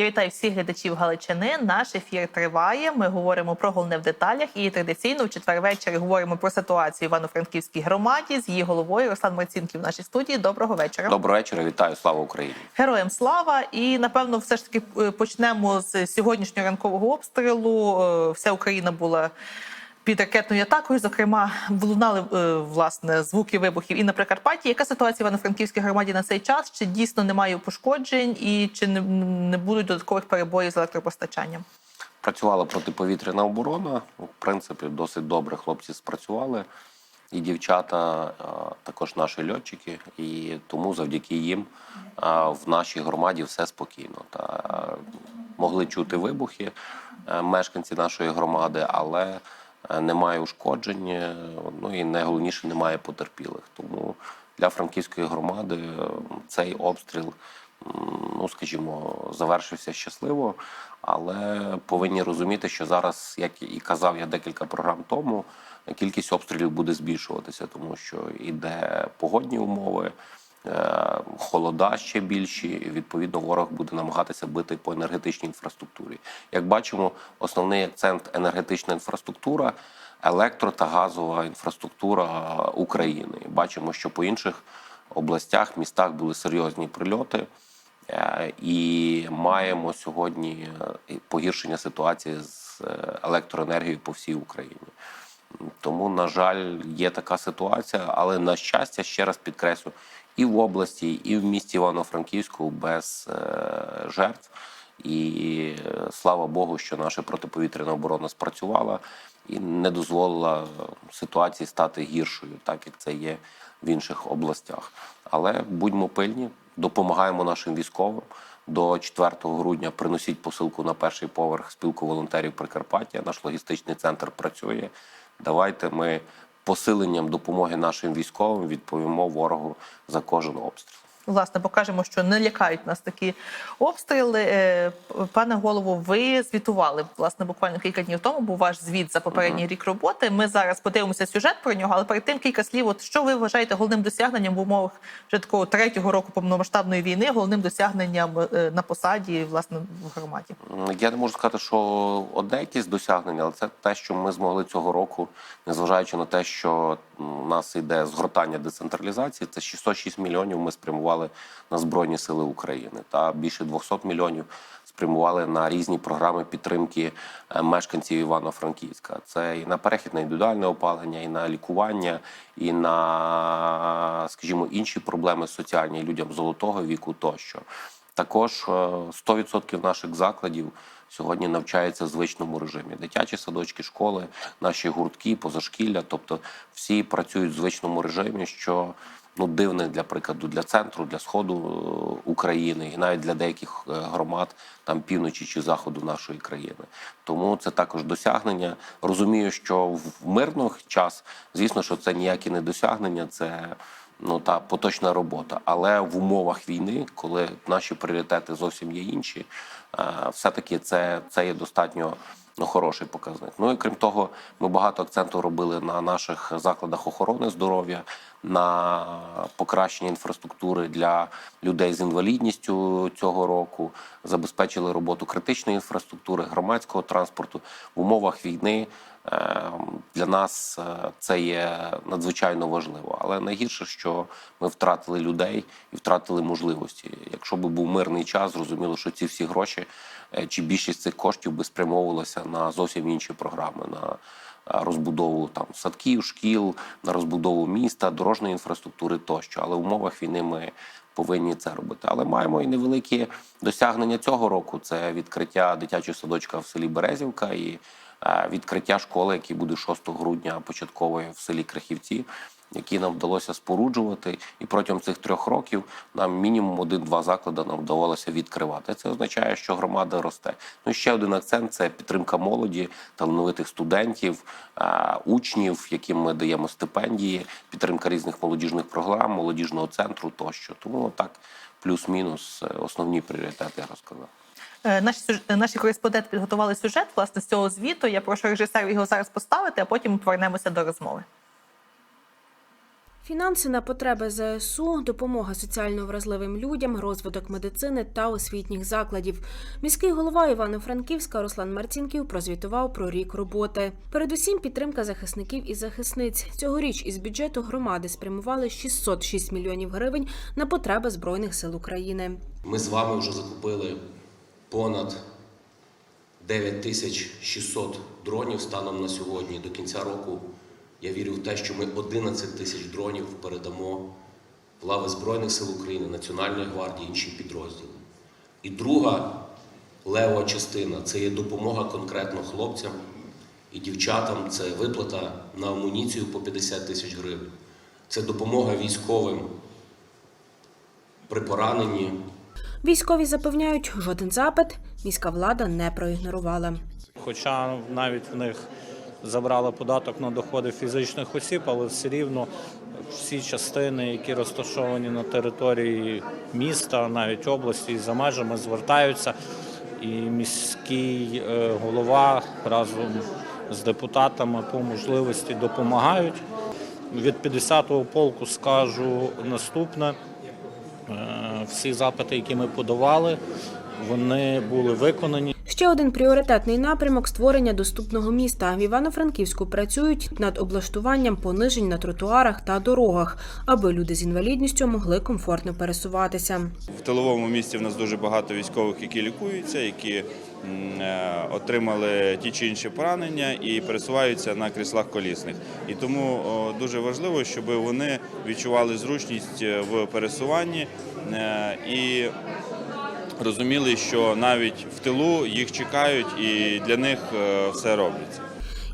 Я вітаю всіх глядачів Галичини. Наш ефір триває. Ми говоримо про головне в деталях і традиційно в четвер ввечері говоримо про ситуацію в Івано-Франківській громаді з її головою Руслан Марцінків в нашій студії. Доброго вечора. Доброго вечора, вітаю, слава Україні. Героям слава! І напевно, все ж таки е, почнемо з сьогоднішнього ранкового обстрілу. Е, Вся Україна була. Під ракетною атакою, зокрема, лунали е, власне звуки вибухів і на Прикарпатті. Яка ситуація в Івано-Франківській громаді на цей час? Чи дійсно немає пошкоджень, і чи не, будуть додаткових перебоїв з електропостачанням? Працювала протиповітряна оборона. В принципі, досить добре хлопці спрацювали. І дівчата, також наші льотчики, і тому завдяки їм в нашій громаді все спокійно. Та могли чути вибухи е, мешканці нашої громади, але е, немає ушкоджень. е, Ну і найголовніше немає потерпілих. Тому для франківської громади е, цей обстріл ну скажімо, завершився щасливо, але повинні розуміти, що зараз, як і казав я декілька програм тому, кількість обстрілів буде збільшуватися, тому що іде погодні умови. Е, Холода ще більші, відповідно ворог буде намагатися бити по енергетичній інфраструктурі. Як бачимо, основний акцент енергетична інфраструктура, електро та газова інфраструктура України. Бачимо, що по інших областях, містах були серйозні прильоти. Е, І маємо сьогодні е, погіршення ситуації з електроенергією по всій Україні. Тому, на жаль, є така ситуація, але на щастя, ще раз підкреслю, і в області, і в місті Івано-Франківську без е, жертв. І е, слава Богу, що наша протиповітряна оборона спрацювала і не дозволила ситуації стати гіршою, так як це є в інших областях. Але будьмо пильні, допомагаємо нашим військовим. До 4 грудня приносіть посилку на перший поверх спілку волонтерів Прикарпаття. Наш логістичний центр працює. Давайте ми посиленням допомоги нашим військовим відповімо ворогу за кожен обстріл. Власне, покажемо, що не лякають нас такі обстріли. Е, Пане голову, ви звітували власне буквально кілька днів тому. Був ваш звіт за попередній рік роботи. Ми зараз подивимося сюжет про нього, але перед тим кілька слів. От що ви вважаєте головним досягненням в умовах вже такого третього року повномасштабної війни, головним досягненням е, на посаді, власне, в громаді? Я не можу сказати, що одне якісь досягнення, але це те, що ми змогли цього року, незважаючи на те, що у нас йде згортання децентралізації, це 606 мільйонів ми спрямували на Збройні Сили України та більше 200 мільйонів спрямували на різні програми підтримки е, мешканців Івано-Франківська. Це і на перехід на індивідуальне опалення, і на лікування, і на, скажімо, інші проблеми соціальні людям золотого віку тощо. Також е, 100% наших закладів сьогодні навчаються в звичному режимі. Дитячі садочки, школи, наші гуртки, позашкілля, тобто всі працюють в звичному режимі, що ну дивне для прикладу для центру, для сходу е, України і навіть для деяких е, громад там півночі чи заходу нашої країни. Тому це також досягнення. Розумію, що в мирний час, звісно, що це ніякі не досягнення, це ну та поточна робота. Але в умовах війни, коли наші пріоритети зовсім є інші, е, все-таки це, це є достатньо. Ну, хороший показник. Ну і крім того, ми багато акценту робили на наших закладах охорони здоров'я, на покращення інфраструктури для людей з інвалідністю цього року, забезпечили роботу критичної інфраструктури, громадського транспорту в умовах війни. Для нас е, це є надзвичайно важливо. Але найгірше, що ми втратили людей і втратили можливості. Якщо би був мирний час, зрозуміло, що ці всі гроші е, чи більшість цих коштів би спрямовувалася на зовсім інші програми. на е, Розбудову там садків, шкіл, на розбудову міста, дорожньої інфраструктури тощо. Але в умовах війни ми повинні це робити. Але маємо і невеликі досягнення цього року. Це відкриття дитячого садочка в селі Березівка і відкриття школи, який буде 6 грудня початкової в селі Крахівці, які нам вдалося споруджувати. І протягом цих трьох років нам мінімум один-два заклади нам вдавалося відкривати. Це означає, що громада росте. Ну і ще один акцент це підтримка молоді, талановитих студентів, е, учнів, яким ми даємо стипендії, підтримка різних молодіжних програм, молодіжного центру тощо. Тому так плюс-мінус е, основні пріоритети я розказав. Е, Наші наші кореспонденти підготували сюжет власне з цього звіту. Я прошу режисерів його зараз поставити, а потім повернемося до розмови. Фінанси на потреби ЗСУ, допомога соціально вразливим людям, розвиток медицини та освітніх закладів. Міський голова Івано-Франківська Руслан Марцінків прозвітував про рік роботи. Передусім, підтримка захисників і захисниць. Цьогоріч із бюджету громади спрямували 606 мільйонів гривень на потреби збройних сил України. Ми з вами вже закупили понад 9600 дронів станом на сьогодні. До кінця року я вірю в те, що ми 11 тисяч дронів передамо в лави Збройних сил України, Національної гвардії, інші підрозділи. І друга левова частина це є допомога конкретно хлопцям і дівчатам. Це виплата на амуніцію по 50 тисяч гривень. Це допомога військовим при пораненні, Військові запевняють, жоден запит міська влада не проігнорувала. Хоча навіть в них забрали податок на доходи фізичних осіб, але все рівно всі частини, які розташовані на території міста, навіть області і за межами, звертаються. І міський е, голова разом з депутатами по можливості допомагають. Від 50-го полку скажу наступне. Е, Всі запити, які ми подавали, вони були виконані. Ще один пріоритетний напрямок створення доступного міста. В Івано-Франківську працюють над облаштуванням понижень на тротуарах та дорогах, аби люди з інвалідністю могли комфортно пересуватися. В тиловому місті в нас дуже багато військових, які лікуються, які е, отримали ті чи інші поранення і пересуваються на кріслах колісних. І тому дуже важливо, щоб вони відчували зручність е, в пересуванні е, і розуміли, що навіть в тилу їх чекають і для них е, все робляться.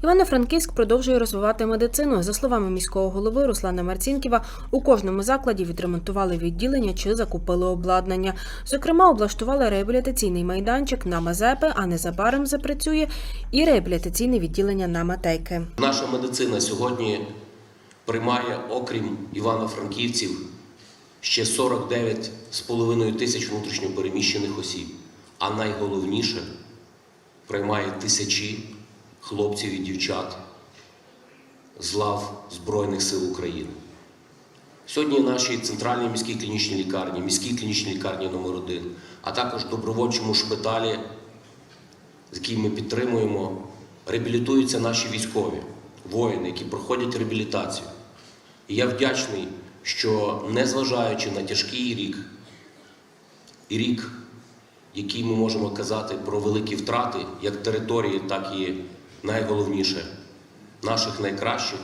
Івано-Франківськ продовжує розвивати медицину. За словами міського голови Руслана Марцінківа, у кожному закладі відремонтували відділення чи закупили обладнання. Зокрема, облаштували реабілітаційний майданчик на Мазепи, а незабаром запрацює і реабілітаційне відділення на Матейки. Наша медицина сьогодні приймає, окрім івано-франківців, ще 49,5 тисяч внутрішньопереміщених осіб. А найголовніше приймає тисячі хлопців і дівчат з лав Збройних сил України. Сьогодні наші центральні міські клінічні лікарні, міській клінічній лікарні номер 1 а також добровольчому шпиталі з який ми підтримуємо, реабілітуються наші військові, воїни, які проходять реабілітацію. І я вдячний, що незважаючи на тяжкий рік, рік, який ми можемо казати про великі втрати, як території, так і найголовніше наших найкращих,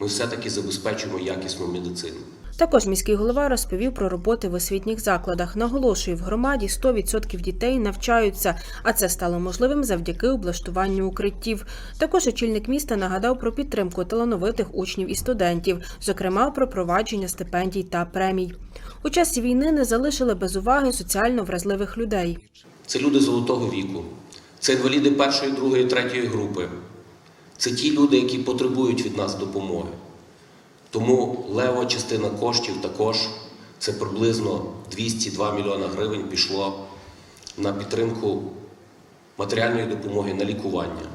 ми все-таки забезпечуємо якісну медицину. Також міський голова розповів про роботи в освітніх закладах. Наголошує, в громаді 100% дітей навчаються, а це стало можливим завдяки облаштуванню укриттів. Також очільник міста нагадав про підтримку талановитих учнів і студентів, зокрема про провадження стипендій та премій. У часі війни не залишили без уваги соціально вразливих людей. Це люди золотого віку, це інваліди першої, другої, третьої групи. Це ті люди, які потребують від нас допомоги. Тому лева частина коштів також це приблизно 202 мільйона гривень пішло на підтримку матеріальної допомоги на лікування,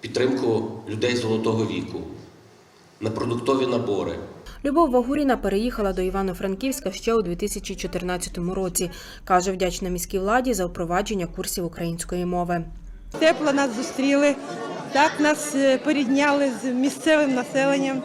підтримку людей золотого віку, на продуктові набори. Любов Вагуріна переїхала до Івано-Франківська ще у 2014 році. каже, вдячна міській владі за впровадження курсів української мови. Тепло нас зустріли, так нас е, порідняли з місцевим населенням.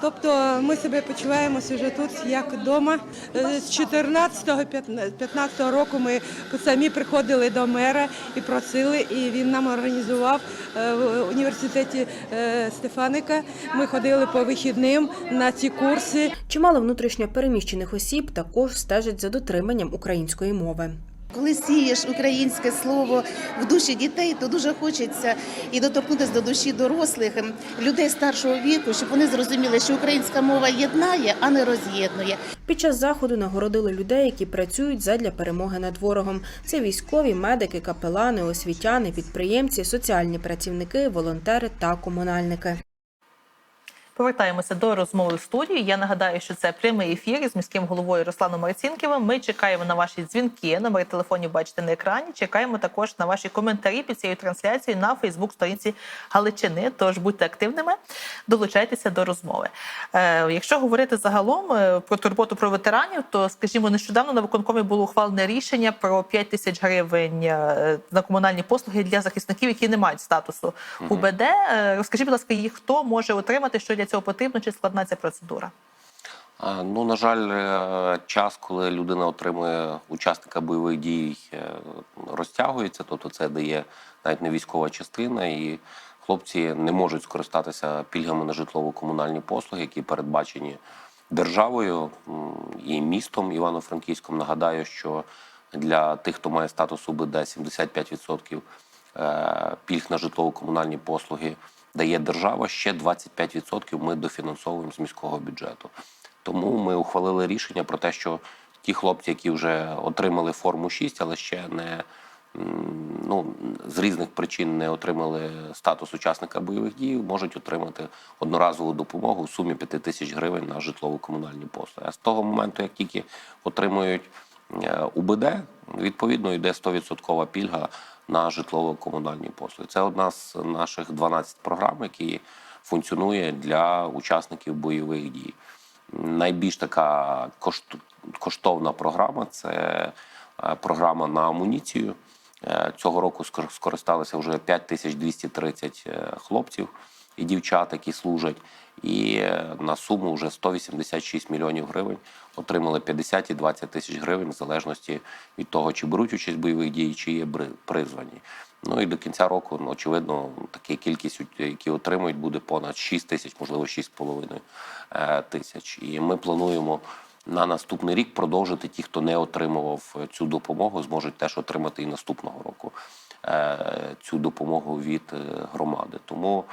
Тобто ми себе почуваємося вже тут як вдома. Е, З 14-15 року ми самі приходили до мера і просили, і він нам організував е, в університеті е, Стефаника. Ми ходили по вихідним на ці курси. Чимало внутрішньо переміщених осіб також стежать за дотриманням української мови. Коли сієш українське слово в душі дітей, то дуже хочеться і доторкнутися до душі дорослих ем, людей старшого віку, щоб вони зрозуміли, що українська мова єднає, а не роз'єднує. Під час заходу нагородили людей, які працюють задля перемоги над ворогом. Це військові, медики, капелани, освітяни, підприємці, соціальні працівники, волонтери та комунальники. Повертаємося до розмови в студії. Я нагадаю, що це прямий ефір із міським головою Русланом Марцінківим. Ми чекаємо на ваші дзвінки. Номери телефонів бачите на екрані. Чекаємо також на ваші коментарі під цією трансляцією на Фейсбук-сторінці Галичини. Тож будьте активними, долучайтеся до розмови. Е, якщо говорити загалом е, про турботу про ветеранів, то скажімо, нещодавно на виконкомі було ухвалене рішення про 5 тисяч гривень е, на комунальні послуги для захисників, які не мають статусу УБД. Е, Розкажіть, будь ласка, їх хто може отримати, що для цього потрібно, чи складна ця процедура? Ну, на жаль, е, час, коли людина отримує учасника бойових дій, е, розтягується, тобто це дає навіть не військова частина, і хлопці не можуть скористатися пільгами на житлово-комунальні послуги, які передбачені державою і містом Івано-Франківськом. Нагадаю, що для тих, хто має статус УБД, 75% е, пільг на житлово-комунальні послуги дає держава. Ще 25% ми дофінансовуємо з міського бюджету. Тому ми ухвалили рішення про те, що ті хлопці, які вже отримали форму 6, але ще не ну, з різних причин не отримали статус учасника бойових дій, можуть отримати одноразову допомогу в сумі 5 тисяч гривень на житлово-комунальні послуги. А з того моменту, як тільки отримують УБД, відповідно йде 100% пільга на житлово-комунальні послуги. Це одна з наших 12 програм, які функціонує для учасників бойових дій. Найбільш така коштовна програма це е, програма на амуніцію. Е, Цього року скор- скористалися вже 5230 е, хлопців і дівчат, які служать. І е, на суму вже 186 мільйонів гривень отримали 50 і 20 тисяч гривень в залежності від того, чи беруть участь в бойових дій, чи є призвані. Ну і до кінця року, ну, очевидно, така кількість, які отримують, буде понад 6 тисяч, можливо, 6,5 е, тисяч. І ми плануємо на наступний рік продовжити ті, хто не отримував цю допомогу, зможуть теж отримати і наступного року е, цю допомогу від громади. Тому,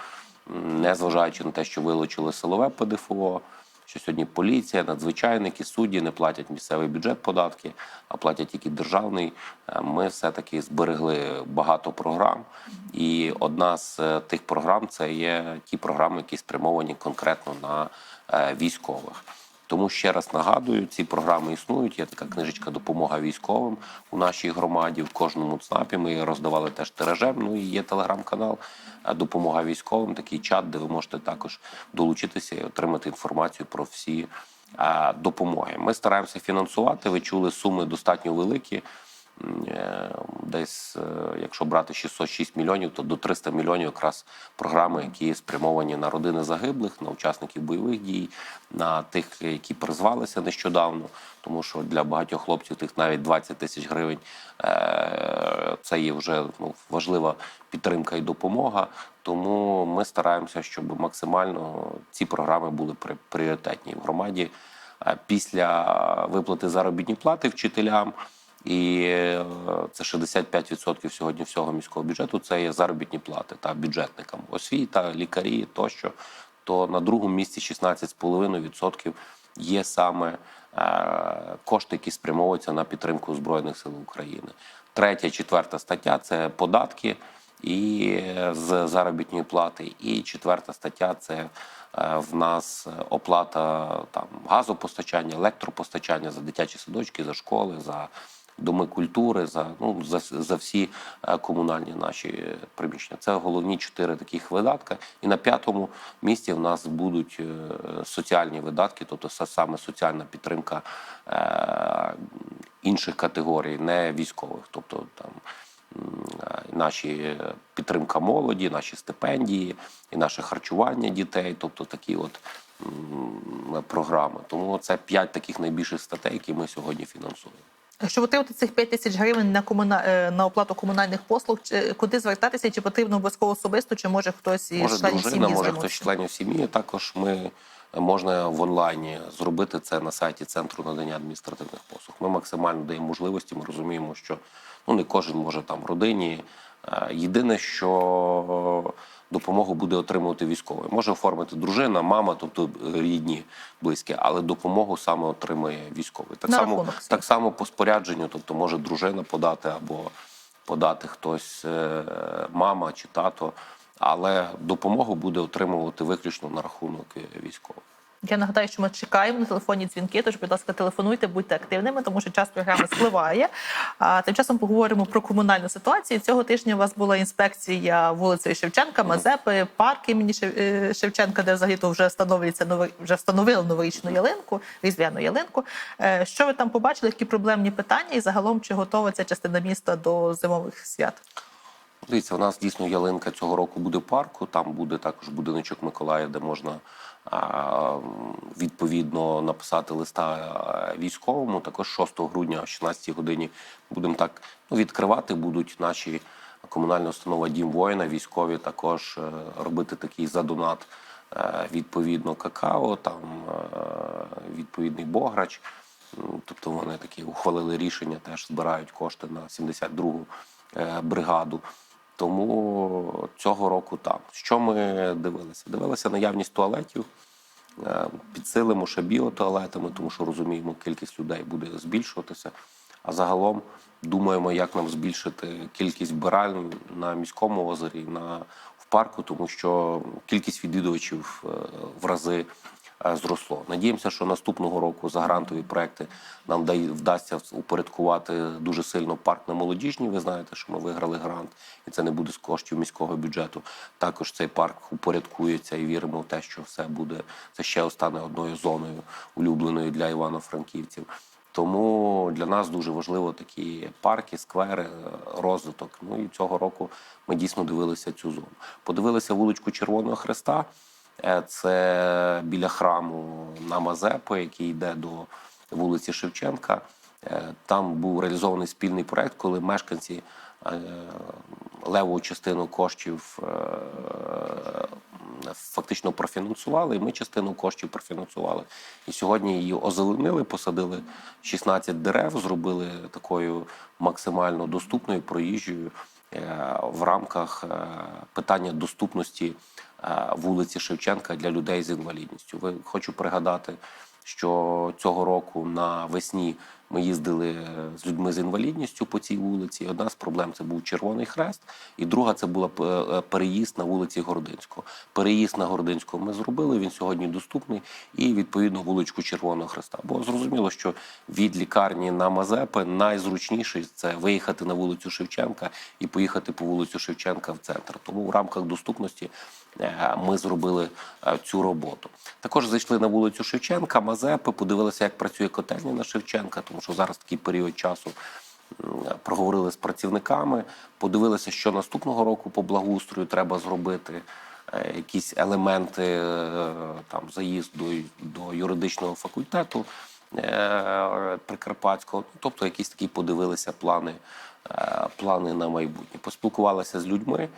незважаючи на те, що вилучили силове ПДФО, що сьогодні поліція, надзвичайники, судді не платять місцевий бюджет податки, а платять тільки державний. е, Ми все-таки зберегли багато програм. І одна з е, тих програм це є ті програми, які спрямовані конкретно на е, військових. Тому ще раз нагадую, ці програми існують. Є така книжечка Допомога військовим у нашій громаді. В кожному ЦНАПі ми її роздавали теж тиражем. Ну і є телеграм-канал е, Допомога військовим. Такий чат, де ви можете також долучитися і отримати інформацію про всі е, допомоги. Ми стараємося фінансувати. Ви чули суми достатньо великі. Е, Десь, е, якщо брати 606 мільйонів, то до 300 мільйонів якраз програми, які спрямовані на родини загиблих, на учасників бойових дій, на тих, які призвалися нещодавно. Тому що для багатьох хлопців тих навіть 20 тисяч гривень е, це є вже ну, важлива підтримка і допомога. Тому ми стараємося, щоб максимально ці програми були пріоритетні в громаді. Після виплати заробітні плати вчителям. І е, це 65% сьогодні всього міського бюджету. Це є заробітні плати та бюджетникам, освіта, лікарі тощо. То на другому місці 16,5% є саме е, кошти, які спрямовуються на підтримку збройних сил України. Третя, четверта стаття це податки і е, з заробітної плати. І четверта стаття це в нас оплата там газопостачання, електропостачання за дитячі садочки, за школи, за доми культури, за ну за, за всі е, комунальні наші приміщення. Це головні чотири таких видатка. І на п'ятому місці в нас будуть е, соціальні видатки, тобто саме соціальна підтримка е, інших категорій, не військових, тобто там. Наші підтримка молоді, наші стипендії, і наше харчування дітей, тобто такі от програми. Тому це п'ять таких найбільших статей, які ми сьогодні фінансуємо. Щоб отримати цих 5 тисяч гривень на комуна... е, на оплату комунальних послуг, чи- куди звертатися, чи потрібно обов'язково особисто, чи може хтось із Може членів сім'ї може хтось з членів сім'ї. Також ми можна в онлайні зробити це на сайті центру надання адміністративних послуг. Ми максимально даємо можливості. Ми розуміємо, що ну не кожен може там в родині. Е, Єдине, що допомогу буде отримувати військовий. Може оформити дружина, мама, тобто рідні, близькі, але допомогу саме отримує військовий. Так На само рахунок так само по спорядженню, тобто може дружина подати або подати хтось, е, мама чи тато. але допомогу буде отримувати виключно на рахунок е, військових. Я нагадаю, що ми чекаємо на телефонні дзвінки. Тож, будь ласка, телефонуйте, будьте активними, тому що час програми спливає. А тим часом поговоримо про комунальну ситуацію. Цього тижня у вас була інспекція вулицею Шевченка, Мазепи, парк імені е, Шевченка, де взагалі то вже встановлюється новий, вже встановили новорічну ялинку, різдвяну ялинку. Е, Що ви там побачили? Які проблемні питання, і загалом чи готова ця частина міста до зимових свят? Дивіться, у нас дійсно ялинка цього року буде парку. Там буде також будиночок Миколая, де можна відповідно написати листа військовому. Також 6 грудня о 16 годині будемо так ну, відкривати. Будуть наші комунальна установа Дім воїна, військові також е, робити такий задонат. е, Відповідно, какао, там е, відповідний бограч. Тобто вони такі ухвалили рішення, теж збирають кошти на 72-гу е, бригаду. Тому цього року так. Що ми дивилися? Дивилися наявність туалетів, е, підсилимо ще біотуалетами, тому що розуміємо, кількість людей буде збільшуватися. А загалом думаємо, як нам збільшити кількість вбиральень на міському озері, на в парку, тому що кількість відвідувачів е, в рази зросло. Надіємося, що наступного року за грантові проекти нам вдасться упорядкувати дуже сильно парк на молодіжній. Ви знаєте, що ми виграли грант, і це не буде з коштів міського бюджету. Також цей парк упорядкується і віримо в те, що все буде це ще стане одною зоною улюбленою для івано-франківців. Тому для нас дуже важливо такі парки, сквери, е, розвиток. Ну і цього року ми дійсно дивилися цю зону. Подивилися вуличку Червоного Хреста. Е, Це біля храму на Мазепи, який йде до вулиці Шевченка. Е, Там був реалізований спільний проект, коли мешканці е, леву частину коштів фактично профінансували, і ми частину коштів профінансували. І сьогодні її озеленили, посадили 16 дерев, зробили такою максимально доступною проїжджою в рамках питання доступності вулиці Шевченка для людей з інвалідністю. Ви хочу пригадати, що цього року навесні ми їздили з людьми з інвалідністю по цій вулиці. Одна з проблем це був Червоний Хрест, і друга це була е, е, переїзд на вулиці Городинського. Переїзд на Городинського ми зробили. Він сьогодні доступний, і відповідно вуличку Червоного Хреста. Бо зрозуміло, що від лікарні на Мазепи найзручніше це виїхати на вулицю Шевченка і поїхати по вулицю Шевченка в центр. Тому в рамках доступності е, ми зробили е, цю роботу. Також зайшли на вулицю Шевченка, Мазепи, подивилися, як працює котельня на Шевченка, тому що зараз такий період часу. Проговорили з працівниками, подивилися, що наступного року по благоустрою треба зробити, е, якісь елементи е, там заїзд до, юридичного факультету е, Прикарпатського. Тобто, якісь такі подивилися плани, е, плани на майбутнє. Поспілкувалися з людьми.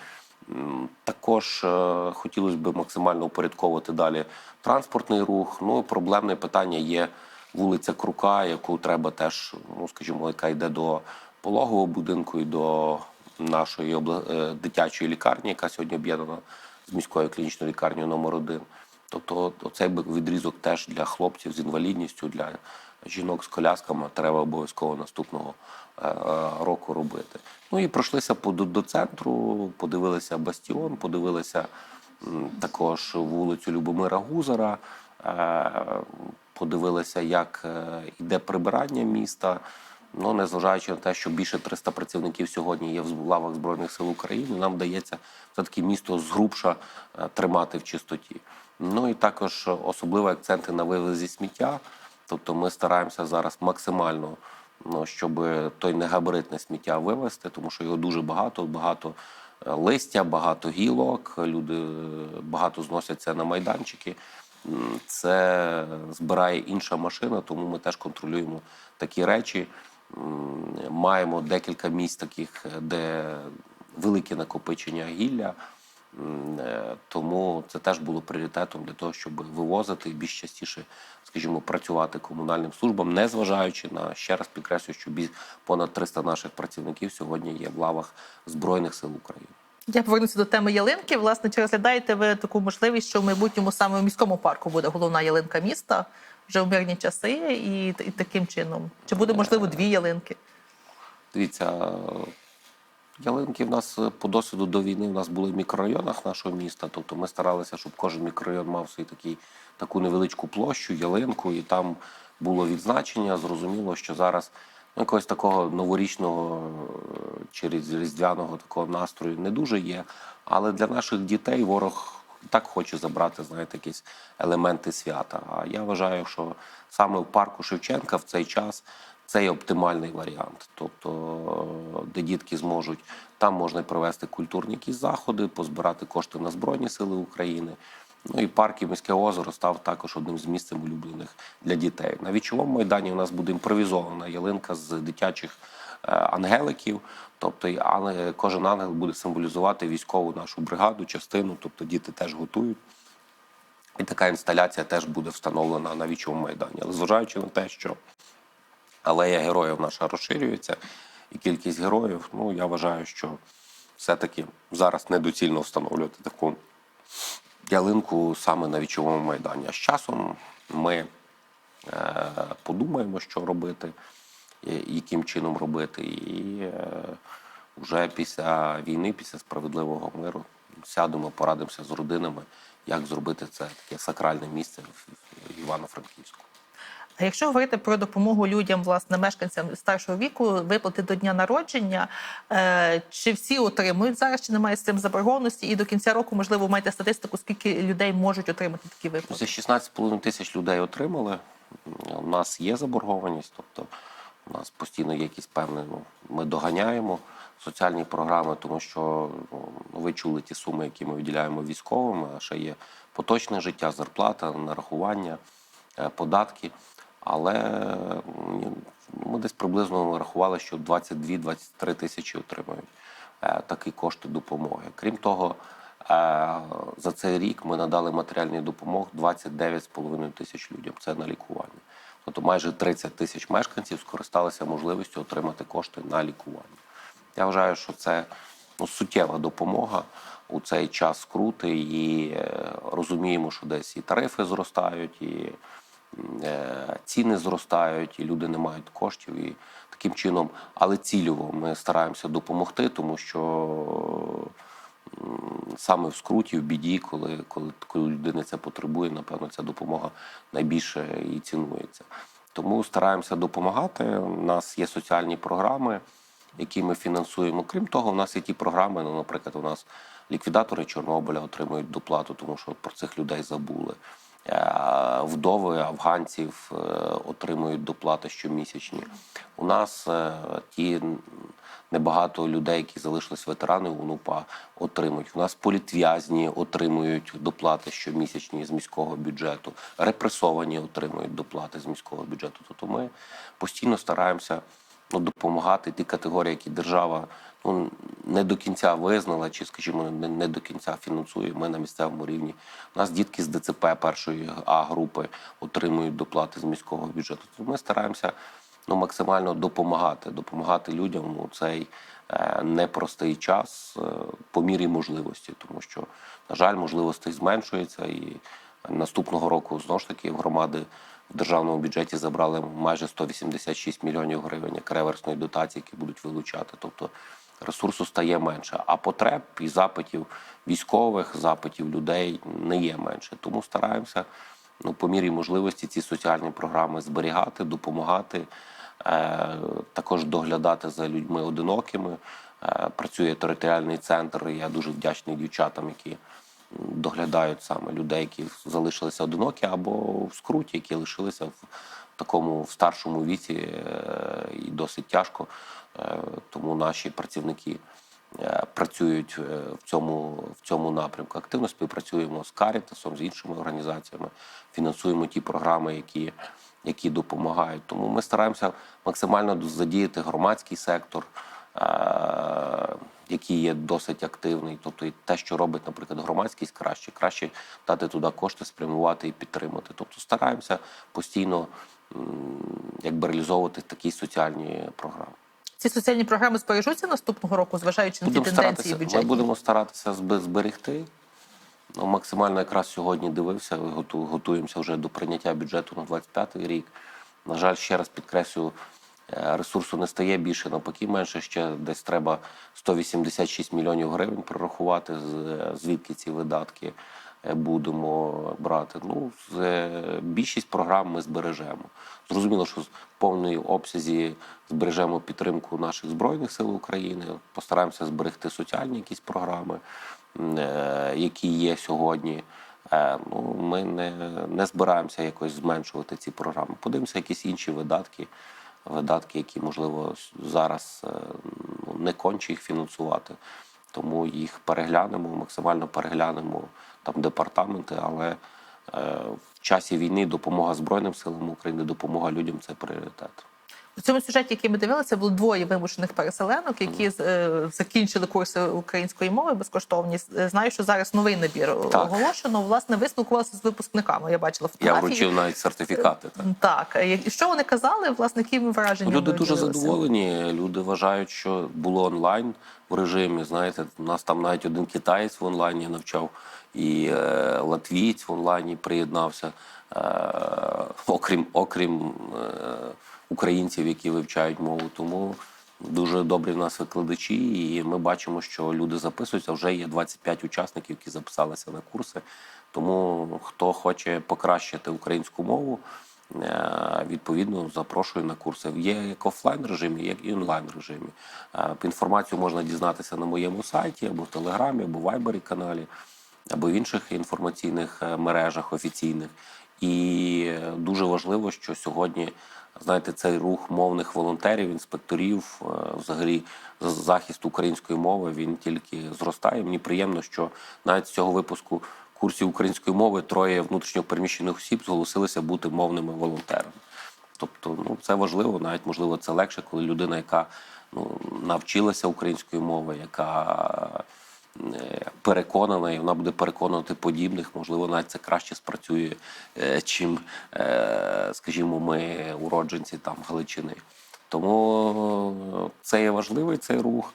Також е, хотілося б максимально упорядковувати далі транспортний рух. Ну проблемне питання є вулиця Крука, яку треба теж, ну скажімо, яка йде до пологового будинку і до нашої е, дитячої лікарні, яка сьогодні об'єднана з міською клінічною лікарнею номер 1 Тобто, оцей відрізок теж для хлопців з інвалідністю, для жінок з колясками треба обов'язково наступного е, е, року робити. Ну і пройшлися до, центру, подивилися Бастіон, подивилися також вулицю Любомира Гузара, е, подивилися, як йде прибирання міста. Ну, незважаючи на те, що більше 300 працівників сьогодні є в лавах Збройних сил України, нам вдається все-таки місто згрубша тримати в чистоті. Ну і також особливі акценти на вивезі сміття. Тобто ми стараємося зараз максимально, ну, щоб той негабаритне сміття вивезти, тому що його дуже багато, багато е, листя, багато гілок, люди е, багато зносяться на майданчики. Це збирає інша машина, тому ми теж контролюємо такі речі. Маємо декілька місць таких, де велике накопичення гілля. Е, Тому це теж було пріоритетом для того, щоб вивозити і більш частіше, скажімо, працювати комунальним службам, не зважаючи на ще раз підкреслю, що понад 300 наших працівників сьогодні є в лавах Збройних сил України. Я повернуся до теми ялинки. Власне, чи розглядаєте ви таку можливість, що в майбутньому саме у міському парку буде головна ялинка міста вже в мирні часи, і, і таким чином? Чи буде можливо дві ялинки? Дивіться, Ялинки в нас е, по досвіду до війни у нас були в мікрорайонах нашого міста. Тобто ми старалися, щоб кожен мікрорайон мав свій такий, таку невеличку площу, ялинку, і там було відзначення. Зрозуміло, що зараз ну, якогось такого новорічного е, чи різдвяного такого настрою не дуже є. Але для наших дітей ворог так хоче забрати, знаєте, якісь елементи свята. А я вважаю, що саме в парку Шевченка в цей час це є оптимальний варіант. Тобто, е, де дітки зможуть, там можна провести культурні якісь заходи, позбирати кошти на Збройні Сили України. Ну і парк і міське озеро став також одним з місцем улюблених для дітей. На вічовому майдані у нас буде імпровізована ялинка з дитячих е, ангеликів. Тобто кожен ангел буде символізувати військову нашу бригаду, частину. Тобто діти теж готують. І така інсталяція теж буде встановлена на вічовому майдані. Але зважаючи на те, що алея героїв наша розширюється, і кількість героїв, ну я вважаю, що все-таки зараз недоцільно встановлювати таку ялинку саме на вічовому майдані. А з часом ми е, подумаємо, що робити, яким чином робити. І е, вже після війни, після справедливого миру, сядемо, порадимося з родинами, як зробити це таке сакральне місце в Івано-Франківську. Якщо говорити про допомогу людям, власне, мешканцям старшого віку, виплати до дня народження, е, чи всі отримують зараз, чи немає з цим заборгованості? І до кінця року, можливо, маєте статистику, скільки людей можуть отримати такі виплати? Це 16,5 тисяч людей отримали. У нас є заборгованість, тобто у нас постійно є якісь певні, ну, ми доганяємо соціальні програми, тому що ну, ви чули ті суми, які ми виділяємо військовим, а ще є поточне життя, зарплата, нарахування, е, податки. Але ми десь приблизно рахували, що 22-23 тисячі отримають е, такі кошти допомоги. Крім того, е, за цей рік ми надали матеріальну допомогу 29,5 тисяч людям. Це на лікування. Тобто майже 30 тисяч мешканців скористалися можливістю отримати кошти на лікування. Я вважаю, що це ну, суттєва допомога у цей час скрути, і е, розуміємо, що десь і тарифи зростають, і ціни зростають, і люди не мають коштів. І таким чином, але цільово ми стараємося допомогти, тому що саме в скруті, в біді, коли, коли, коли людина це потребує, напевно, ця допомога найбільше і цінується. Тому стараємося допомагати. У нас є соціальні програми, які ми фінансуємо. Крім того, у нас є ті програми, ну, наприклад, у нас ліквідатори Чорнобиля отримують доплату, тому що про цих людей забули. Е, Вдови афганців е, отримують доплати щомісячні. У нас е, ті небагато людей, які залишились ветерани УНУПА, отримують. У нас політв'язні отримують доплати щомісячні з міського бюджету, репресовані отримують доплати з міського бюджету. Тобто ми постійно стараємося ну, допомагати ті категорії, які держава ну, не до кінця визнала, чи, скажімо, не, до кінця фінансує. Ми на місцевому рівні. У нас дітки з ДЦП першої А групи отримують доплати з міського бюджету. Тобто ми стараємося ну, максимально допомагати, допомагати людям у цей е, непростий час е, по мірі можливості, тому що, на жаль, можливостей зменшується і наступного року знову ж таки громади в державному бюджеті забрали майже 186 мільйонів гривень як реверсної дотації, які будуть вилучати. Тобто ресурсу стає менше, а потреб і запитів військових, запитів людей не є менше. Тому стараємося ну, по мірі можливості ці соціальні програми зберігати, допомагати, е, також доглядати за людьми одинокими. Е, працює територіальний центр. Я дуже вдячний дівчатам, які доглядають саме людей, які залишилися одинокі, або в скруті, які лишилися в такому в старшому віці е, і досить тяжко. Е, Тому наші працівники е, працюють в цьому, в цьому напрямку. Активно співпрацюємо з Карітасом, з іншими організаціями, фінансуємо ті програми, які, які допомагають. Тому ми стараємося максимально задіяти громадський сектор. який є досить активний, тобто і те, що робить, наприклад, громадськість краще, краще дати туди кошти, спрямувати і підтримати. Тобто стараємося постійно якби реалізовувати такі соціальні програми. Ці соціальні програми збережуться наступного року, зважаючи на ті Будемо тенденції старатися, ми будемо старатися зберегти. Ну, максимально якраз сьогодні дивився, готу- готуємося вже до прийняття бюджету на 25 рік. На жаль, ще раз підкреслю, Е, Ресурсу не стає більше, навпаки, менше ще десь треба 186 мільйонів гривень прорахувати, звідки ці видатки е, будемо брати. Ну, е, більшість програм ми збережемо. Зрозуміло, що в повній обсязі збережемо підтримку наших збройних сил України, постараємося зберегти соціальні якісь програми, е, які є сьогодні. Е, Ну, ми не, не збираємося якось зменшувати ці програми. Подивимося, якісь інші видатки, видатки, які можливо зараз е, ну, не конче їх фінансувати. Тому їх переглянемо, максимально переглянемо там департаменти, але е, в часі війни допомога Збройним силам України, допомога людям це пріоритет. У цьому сюжеті, який ми дивилися, було двоє вимушених переселенок, які е, закінчили курси української мови безкоштовні. Е, Знаю, що зараз новий набір Так. оголошено. Власне, ви спілкувалися з випускниками. Я бачила Я фотографії. вручив навіть сертифікати. Так. Так, і що вони казали, власне, які враження? Люди дуже ділилися? задоволені. Люди вважають, що було онлайн в режимі. Знаєте, у нас там навіть один китаєць в онлайні навчав, і е, латвієць в онлайні приєднався, е, окрім окрім е, українців, які вивчають мову. Тому дуже добрі в нас викладачі, і ми бачимо, що люди записуються. Вже є 25 учасників, які записалися на курси. Тому хто хоче покращити українську мову. Е, Відповідно, запрошую на курси. Є як офлайн режимі, як і онлайн режимі. Е, Інформацію можна дізнатися на моєму сайті, або в Телеграмі, або в Вайбері каналі, або в інших інформаційних е, мережах офіційних. І е, дуже важливо, що сьогодні, знаєте, цей рух мовних волонтерів, інспекторів, е, взагалі захист української мови, він тільки зростає. Мені приємно, що навіть з цього випуску курсів української мови троє внутрішньо переміщених осіб зголосилися бути мовними волонтерами. Тобто, ну це важливо, навіть можливо, це легше, коли людина, яка ну навчилася української мови, яка переконана, і вона буде переконувати подібних, можливо, навіть це краще спрацює, е, чим, е, скажімо, ми уродженці там Галичини. Тому е, це є важливий цей рух.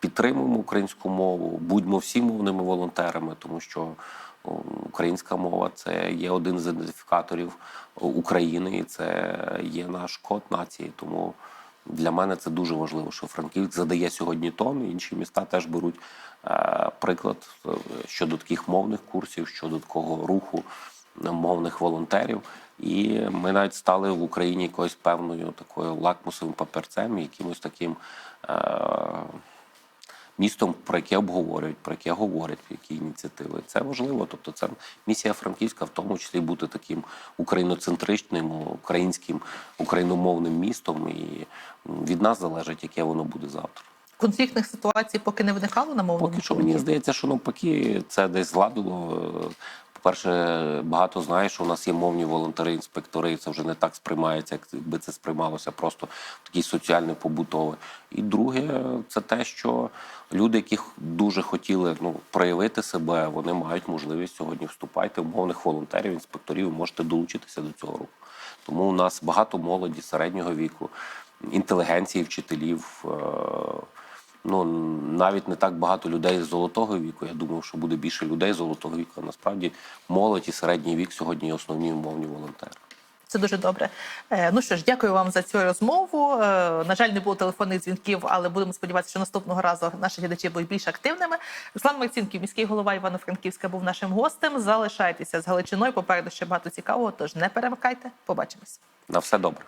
Підтримуємо українську мову, будьмо всі мовними волонтерами, тому що українська мова це є один з ідентифікаторів України, і це є наш код нації. Тому для мене це дуже важливо, що Франківськ задає сьогодні тон. Інші міста теж беруть е, приклад е, щодо таких мовних курсів, щодо такого руху мовних волонтерів. І ми навіть стали в Україні якоюсь певною такою лакмусовим папірцем, якимось таким. Е, містом, про яке обговорюють, про яке говорять, які ініціативи. Це важливо. Тобто, це місія Франківська, в тому числі бути таким україноцентричним, українським, україномовним містом. І від нас залежить, яке воно буде завтра. Конфліктних ситуацій поки не виникало на мовному Поки що мені здається, що навпаки це десь зладило. По-перше, багато знає, що у нас є мовні волонтери, інспектори. і Це вже не так сприймається, якби це сприймалося просто такий соціальний побутовий. І друге, це те, що люди, які дуже хотіли ну, проявити себе, вони мають можливість сьогодні вступати в мовних волонтерів, інспекторів. Ви можете долучитися до цього руху. Тому у нас багато молоді середнього віку, інтелігенції, вчителів. Ну навіть не так багато людей з золотого віку. Я думав, що буде більше людей з золотого віку. А насправді молодь і середній вік сьогодні є основні умовні волонтери. Це дуже добре. Е, Ну що ж, дякую вам за цю розмову. Е, На жаль, не було телефонних дзвінків, але будемо сподіватися, що наступного разу наші глядачі будуть більш активними. Руслан Марцінків, міський голова Івано-Франківська, був нашим гостем. Залишайтеся з Галичиною. Попереду ще багато цікавого. Тож не перемикайте. Побачимось. На все добре.